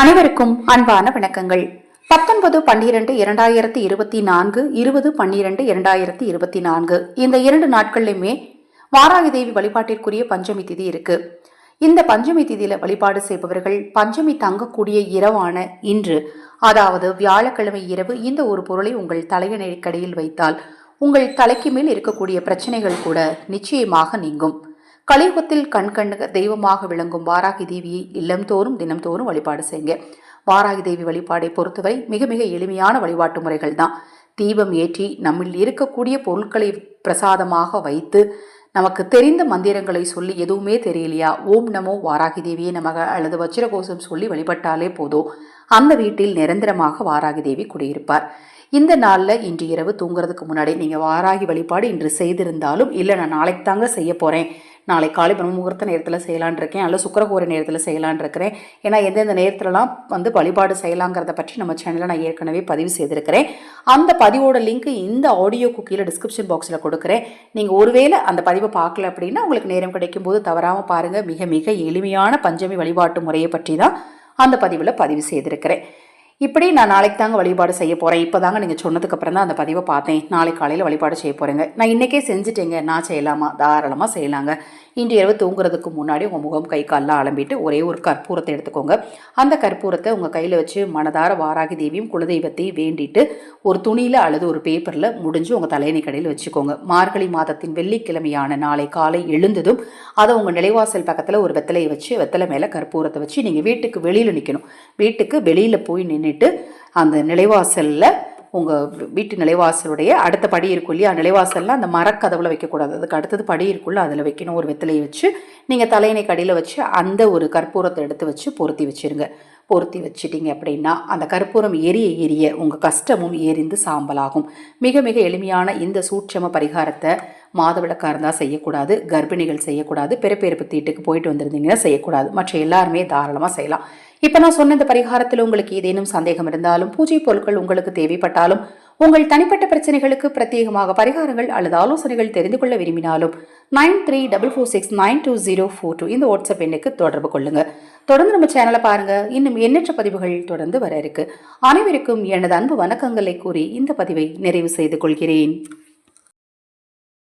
அனைவருக்கும் அன்பான வணக்கங்கள். பத்தொன்பது பன்னிரண்டு இரண்டாயிரத்தி இருபத்தி நான்கு இருபது பன்னிரண்டு இரண்டாயிரத்தி இருபத்தி நான்கு. இந்த இரண்டு நாட்கள்லையுமே வாராகி தேவி வழிபாட்டிற்குரிய பஞ்சமி திதி இருக்கு. இந்த பஞ்சமி திதியில வழிபாடு செய்பவர்கள் பஞ்சமி தங்கக்கூடிய இரவான இன்று அதாவது வியாழக்கிழமை இரவு இந்த ஒரு பொருளை உங்கள் தலையணைக்கடியில் வைத்தால் உங்கள் தலைக்கு மேல் இருக்கக்கூடிய பிரச்சனைகள் கூட நிச்சயமாக நீங்கும். கலியுகத்தில் கண் தெய்வமாக விளங்கும் வாராகி தேவியை இல்லம்தோறும் தினம்தோறும் வழிபாடு செய்யுங்க. வாராகி தேவி வழிபாடை பொறுத்தவரை மிக மிக எளிமையான வழிபாட்டு முறைகள் தான். தீபம் ஏற்றி நம்மில் இருக்கக்கூடிய பொருட்களை பிரசாதமாக வைத்து நமக்கு தெரிந்த மந்திரங்களை சொல்லி எதுவுமே தெரியலையா? ஓம் நமோ வாராகி தேவியை நமக அல்லது வச்சிரகோஷம் சொல்லி வழிபட்டாலே போதும். அந்த வீட்டில் நிரந்தரமாக வாராகி தேவி குடியிருப்பார். இந்த நாளில் இன்று இரவு தூங்குறதுக்கு முன்னாடி நீங்கள் வாராகி வழிபாடு இன்று செய்திருந்தாலும் இல்லை நான் நாளைக்கு தாங்க செய்ய போகிறேன் நாளை காலை பிரம்ம முகூர்த்த நேரத்தில் செய்யலான் இருக்கேன். அல்ல சுக்கரகோர நேரத்தில் செய்யலான் இருக்கிறேன். ஏன்னா எந்தெந்த நேரத்துலலாம் வந்து வழிபாடு செய்யலாங்கிறத பற்றி நம்ம சேனலில் நான் ஏற்கனவே பதிவு செய்திருக்கிறேன். அந்த பதிவோட லிங்க் இந்த ஆடியோ குக்கியில் டிஸ்கிரிப்ஷன் பாக்ஸில் கொடுக்குறேன். நீங்கள் ஒருவேளை அந்த பதிவை பார்க்கல அப்படின்னா உங்களுக்கு நேரம் கிடைக்கும் போது தவறாமல் பாருங்கள் மிக மிக எளிமையான பஞ்சமி வழிபாட்டு முறையை பற்றி தான் அந்த பதிவில் பதிவு செய்திருக்கிறேன். இப்படி நான் நாளைக்கு தாங்க வழிபாடு செய்ய போகிறேன் இப்போ தாங்க நீங்கள் சொன்னதுக்கு அப்புறம் தான் அந்த பதிவை பார்த்தேன். நாளை காலையில் வழிபாடு செய்ய போகிறேங்க நான் இன்றைக்கே செஞ்சுட்டேங்க. நான் செய்யலாமா? தாராளமாக செய்யலாங்க. இன்று இரவு தூங்குறதுக்கு முன்னாடி உங்கள் முகம் கை கால்லாம் அலம்பிட்டு ஒரே ஒரு கற்பூரத்தை எடுத்துக்கோங்க. அந்த கற்பூரத்தை உங்கள் கையில் வச்சு மனதார வாராகி தேவியும் குலதெய்வத்தையும் வேண்டிட்டு ஒரு துணியில் அல்லது ஒரு பேப்பரில் முடிஞ்சு உங்கள் தலையணை கடையில் வச்சுக்கோங்க. மார்கழி மாதத்தின் வெள்ளிக்கிழமையான நாளை காலை எழுந்ததும் அதை உங்கள் நிலைவாசல் பக்கத்தில் ஒரு வெத்தலையை வச்சு வெத்தலை மேலே கற்பூரத்தை வச்சு நீங்கள் வீட்டுக்கு வெளியில் நிற்கணும் வீட்டுக்கு வெளியில் போய் நின்றுட்டு அந்த நிலைவாசலில் உங்கள் வீட்டு நிலைவாசலுடைய அடுத்த படி இருக்கும் இல்லையா? நிலைவாசலில் அந்த மரக்கதவில் வைக்கக்கூடாது. அதுக்கு அடுத்தது படி இருக்குல்ல அதில் வைக்கணும். ஒரு வெத்தலையை வச்சு நீங்கள் தலையணை கடியில் வச்சு அந்த ஒரு கற்பூரத்தை எடுத்து வச்சு பொருத்தி வச்சிருங்க. பொருத்தி வச்சிட்டிங்க அப்படின்னா அந்த கற்பூரம் எரிய எரிய உங்கள் கஷ்டமும் எரிந்து சாம்பலாகும். மிக மிக எளிமையான இந்த சூட்சம பரிகாரத்தை மாதவிளக்காக இருந்தால் செய்யக்கூடாது. கர்ப்பிணிகள் செய்யக்கூடாது. பிறப்பேறுப்பு தீட்டுக்கு போயிட்டு வந்திருந்தீங்கன்னா செய்யக்கூடாது. மற்ற எல்லாருமே தாராளமாக செய்யலாம். இப்போ நான் சொன்ன இந்த பரிகாரத்தில் உங்களுக்கு ஏதேனும் சந்தேகம் இருந்தாலும் பூஜை பொருட்கள் உங்களுக்கு தேவைப்பட்டாலும் உங்கள் தனிப்பட்ட பிரச்சனைகளுக்கு பிரத்யேகமாக பரிகாரங்கள் அல்லது ஆலோசனைகள் தெரிந்து கொள்ள விரும்பினாலும் nine three double four six nine two zero four two இந்த வாட்ஸ்அப் எண்ணுக்கு தொடர்பு கொள்ளுங்க. தொடர்ந்து நம்ம சேனலை பாருங்க. இன்னும் எண்ணற்ற பதிவுகள் தொடர்ந்து வர இருக்கு. அனைவருக்கும் எனது அன்பு வணக்கங்களை கூறி இந்த பதிவை நிறைவு செய்து கொள்கிறேன்.